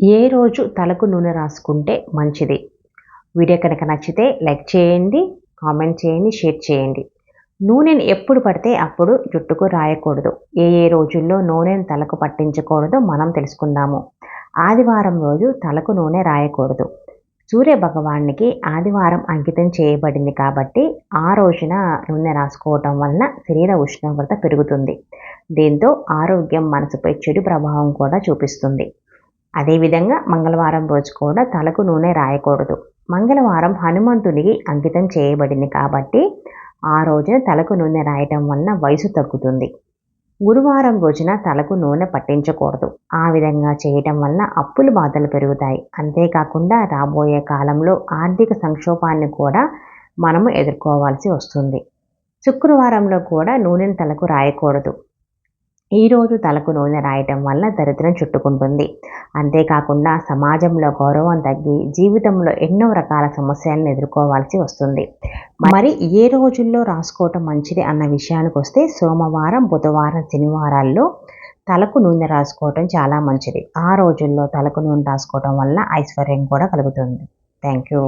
ఏ రోజు తలకు నూనె రాసుకుంటే మంచిది? వీడియో కనుక నచ్చితే లైక్ చేయండి కామెంట్ చేయండి షేర్ చేయండి. నూనెను ఎప్పుడు పడితే అప్పుడు జుట్టుకు రాయకూడదు. ఏ ఏ రోజుల్లో నూనెను తలకు పట్టించకూడదు మనం తెలుసుకుందాము. ఆదివారం రోజు తలకు నూనె రాయకూడదు. సూర్య భగవానికి ఆదివారం అంకితం చేయబడింది కాబట్టి ఆ రోజున నూనె రాసుకోవటం వలన శరీర ఉష్ణోగ్రత పెరుగుతుంది. దీంతో ఆరోగ్యం మనసుపై చెడు ప్రభావం కూడా చూపిస్తుంది. అదేవిధంగా మంగళవారం రోజు కూడా తలకు నూనె రాయకూడదు. మంగళవారం హనుమంతునికి అంకితం చేయబడింది కాబట్టి ఆ రోజున తలకు నూనె రాయటం వలన వయసు తగ్గుతుంది. గురువారం రోజున తలకు నూనె పట్టించకూడదు. ఆ విధంగా చేయటం వలన అప్పుల బాధలు పెరుగుతాయి. అంతేకాకుండా రాబోయే కాలంలో ఆర్థిక సంక్షోభాన్ని కూడా మనము ఎదుర్కోవాల్సి వస్తుంది. శుక్రవారంలో కూడా నూనెను తలకు రాయకూడదు. ఈరోజు తలకు నూనె రాయటం వల్ల దరిద్రం చుట్టుకుంటుంది. అంతేకాకుండా సమాజంలో గౌరవం తగ్గి జీవితంలో ఎన్నో రకాల సమస్యలను ఎదుర్కోవాల్సి వస్తుంది. మరి ఏ రోజుల్లో రాసుకోవటం మంచిది అన్న విషయానికి వస్తే సోమవారం బుధవారం శనివారాల్లో తలకు నూనె రాసుకోవటం చాలా మంచిది. ఆ రోజుల్లో తలకు నూనె రాసుకోవటం వల్ల ఐశ్వర్యం కూడా కలుగుతుంది. Thank you